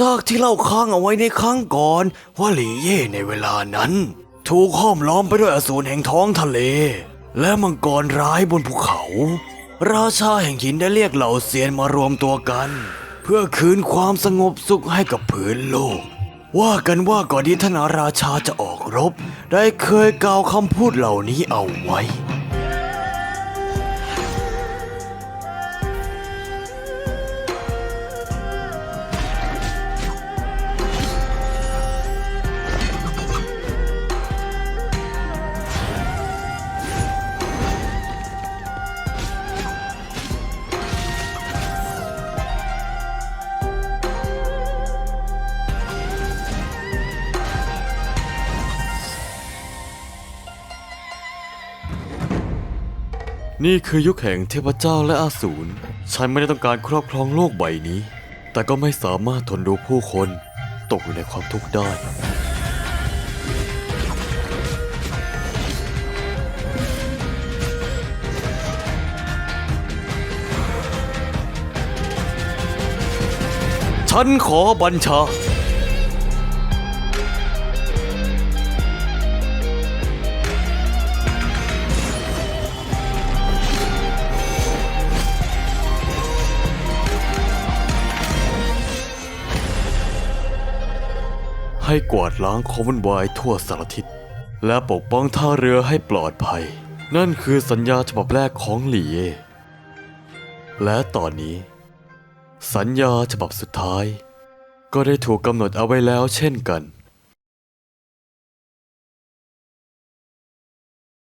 จากที่เล่าค้างเอาไว้ในครั้งก่อนว่าหลีเย่ในเวลานั้น ถูกห้อมล้อมไปด้วยอสูรแห่งท้องทะเล และมังกรร้ายบนภูเขา ราชาแห่งหินได้เรียกเหล่าเซียนมารวมตัวกัน เพื่อคืนความสงบสุขให้กับผืนโลก ว่ากันว่าก่อนที่ท่านราชาจะออกรบ ได้เคยกล่าวคำพูดเหล่านี้เอาไว้ นี่คือยุคแห่งเทพเจ้าและอาสูร ฉันไม่ได้ต้องการครอบครองโลกใบนี้ แต่ก็ไม่สามารถทนดูผู้คนตกอยู่ในความทุกข์ได้ ฉันขอบัญชา ให้กวาดล้างความวุ่นวายทั่วสารทิศและปกป้องท่าเรือให้ปลอดภัย นั่นคือสัญญาฉบับแรกของหลีเย่และตอนนี้ สัญญาฉบับสุดท้าย ก็ได้ถูกกำหนดเอาไว้แล้วเช่นกัน